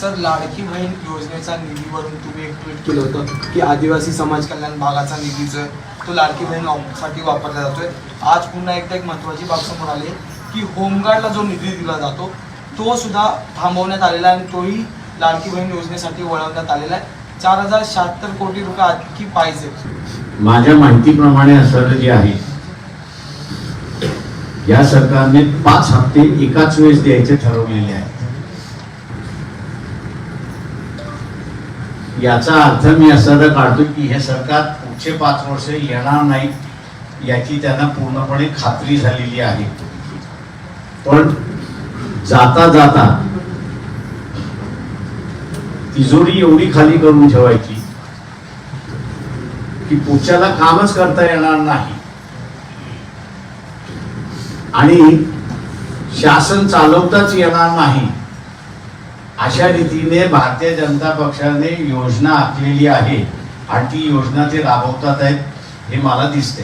Sir Ladki Bahin योजनेचा निधीवरून तुम्ही एक ट्विट केलं होतं की आदिवासी समाज कल्याण भागाचा निधीचं तो लाडकी बहीणसाठी वापरला जातोय. आज पुन्हा एकदा एक महत्त्वाची बाब समोर आली आहे की होमगार्डला जो निधी दिला जातो तो सुद्धा थांबवण्यात आलेला आहे आणि तोही लाडकी बहीण योजनेसाठी वळवण्यात आलेला आहे. चार हजार शहात्तर कोटी रुपये आणखी पाहिजे. माझ्या माहितीप्रमाणे असं जे आहे या सरकारने पाच हप्ते एकाच वेळेस द्यायचे ठरवलेले आहेत याचा अर्थ मी असा तर काढतो की हे सरकार पुढचे पाच वर्ष येणार नाही याची त्यांना पूर्णपणे खात्री झालेली आहे. पण जाता जाता तिजोरी एवढी खाली करून ठेवायची की पुढच्याला कामच करता येणार नाही. आणि शासन चालवताच येणार नाही. अशा रीतीने भारतीय जनता पक्षाने योजना आखलेली आहे. आणि ती योजना ते राबवतात आहेत हे मला दिसते